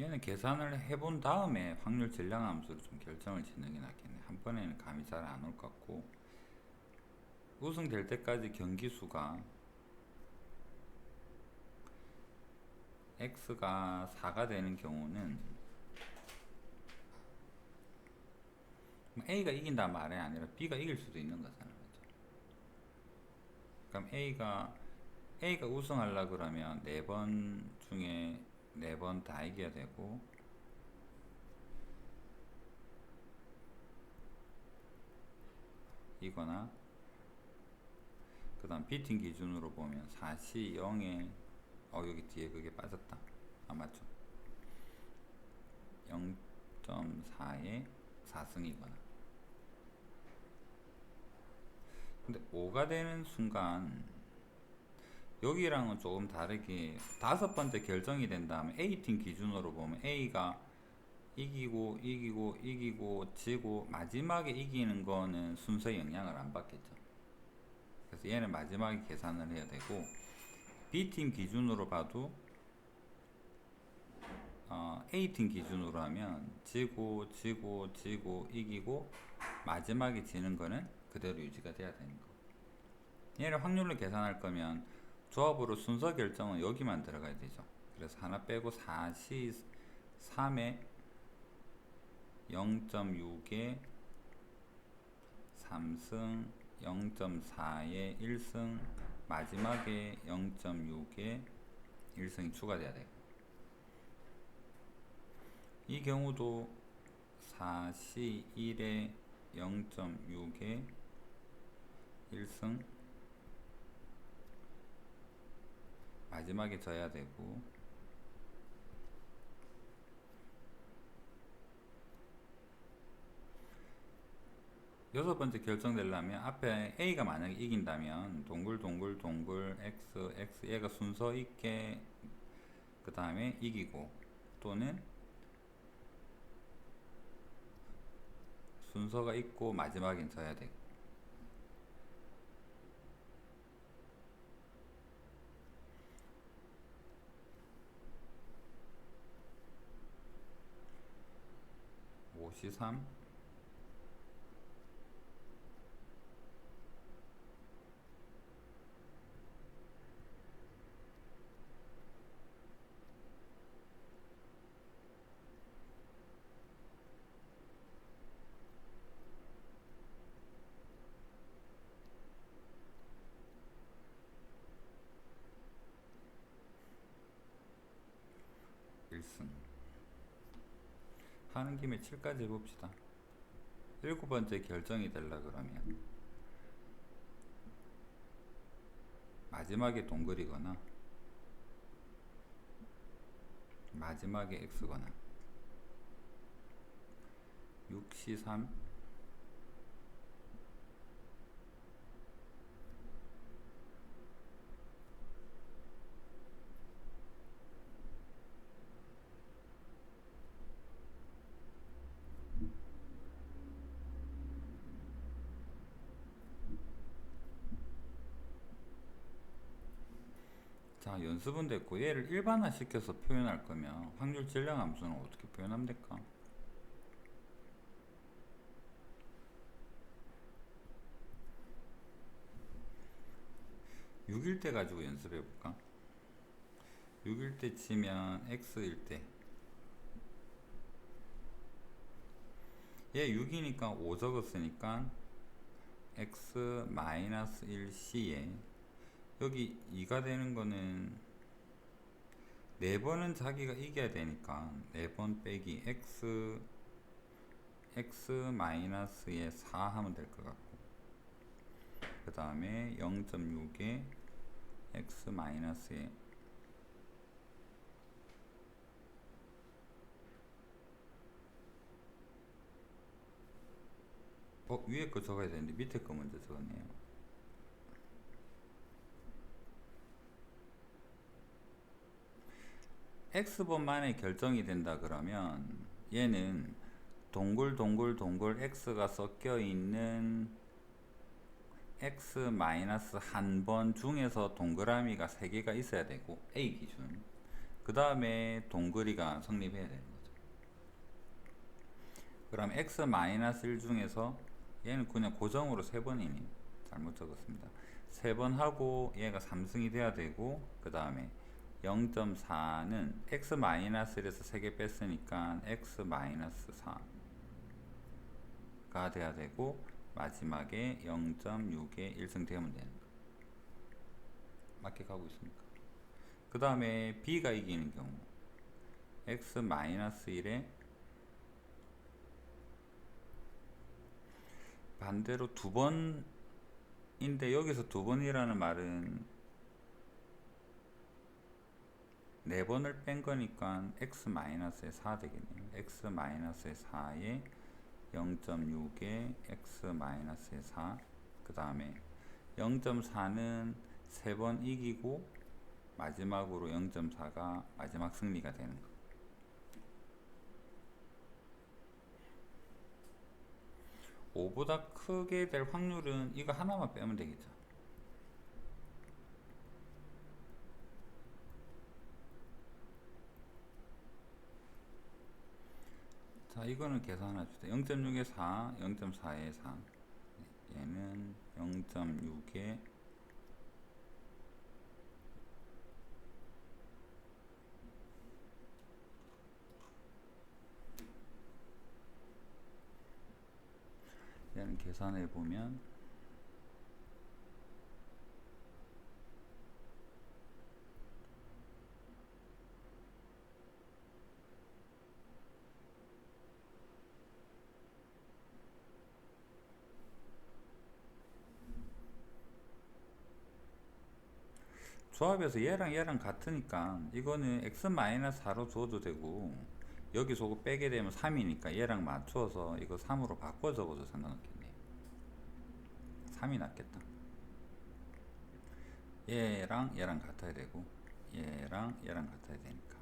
얘는 계산을 해본 다음에 확률 질량 함수로 좀 결정을 짓는 게 낫겠네. 한 번에는 감이 잘 안 올 것 같고 우승될 때까지 경기 수가 x가 4가 되는 경우는 뭐 a가 이긴다 말이 아니라 b가 이길 수도 있는 거잖아요. 그럼 a가 a가 우승하려 그러면 네 번 중에 네 번 다 이겨야 되고. 이거나. 그 다음 비팅 기준으로 보면 4시 0에 어 여기 뒤에 그게 빠졌다. 아 맞죠. 0.4에 4승이거나. 근데 5가 되는 순간 여기랑은 조금 다르게 다섯 번째 결정이 된 다음에 A팀 기준으로 보면 A가 이기고 이기고 이기고 지고 마지막에 이기는 거는 순서에 영향을 안 받겠죠. 그래서 얘는 마지막에 계산을 해야 되고 B팀 기준으로 봐도 어, A팀 기준으로 하면 지고 지고 지고 이기고 마지막에 지는 거는 그대로 유지가 돼야 되는 거. 얘를 확률로 계산할 거면 조합으로 순서 결정은 여기만 들어가야 되죠. 그래서 하나 빼고 4시 3에 0.6에 3승 0.4에 1승 마지막에 0.6에 1승이 추가돼야 되고 이 경우도 4시 1에 0.6에 1승 마지막에 져야 되고. 여섯 번째 결정되려면 앞에 A가 만약에 이긴다면 동글 동글 동글 X X 얘가 순서 있게 그 다음에 이기고 또는 순서가 있고 마지막엔 져야 되고 오시삼. 일승 하는 김에 7까지 해봅시다. 일곱 번째 결정이 되려 그러면 마지막에 동글이거나 마지막에 x거나 6, 13 자, 연습은 됐고 얘를 일반화 시켜서 표현할 거면 확률 질량 함수는 어떻게 표현하면 될까? 6일 때 가지고 연습해 볼까? 6일 때 치면 x일 때. 얘 6이니까 5 적었으니까 x 1c에 여기 2가 되는 거는 네 번은 자기가 이겨야 되니까 네번 빼기 x x 마이너스에 4 하면 될 것 같고 그 다음에 0.6에 x 마이너스에 어 위에 거 적어야 되는데 밑에 거 먼저 적었네요 x번 만에 결정이 된다 그러면 얘는 동글 동글 동글 x가 섞여 있는 x 마이너스 한 번 중에서 동그라미가 3개가 있어야 되고 a 기준 그그 다음에 동그리가 성립해야 되는 거죠. 그럼 x-1 중에서 얘는 그냥 고정으로 세 번이니 잘못 적었습니다. 세 번 하고 얘가 3승이 돼야 되고 그 다음에 0.4는 x-1에서 3개 뺐으니까 x-4가 돼야 되고 마지막에 0.6에 1승 되면 되는 거 맞게 가고 있습니까? 그 다음에 b가 이기는 경우 x-1에 반대로 두 번인데 여기서 두 번이라는 말은 네 번을 뺀 거니까 x-의 4 되겠네요. x-의 4에 0.6에 x-의 4. 그 다음에 0.4는 세번 이기고 마지막으로 0.4가 마지막 승리가 되는 거. 오보다 크게 될 확률은 이거 하나만 빼면 되겠죠. 자, 이거는 계산합시다. 0.6에 4, 0.4에 4. 얘는 0.6에 얘는 계산해 보면 조합에서 얘랑 얘랑 같으니까 이거는 x-4로 줘도 되고 여기서 그거 빼게 되면 3이니까 얘랑 맞춰서 이거 3으로 바꿔 적어도 상관없겠네 3이 낫겠다. 얘랑 얘랑 같아야 되고 얘랑 얘랑 같아야 되니까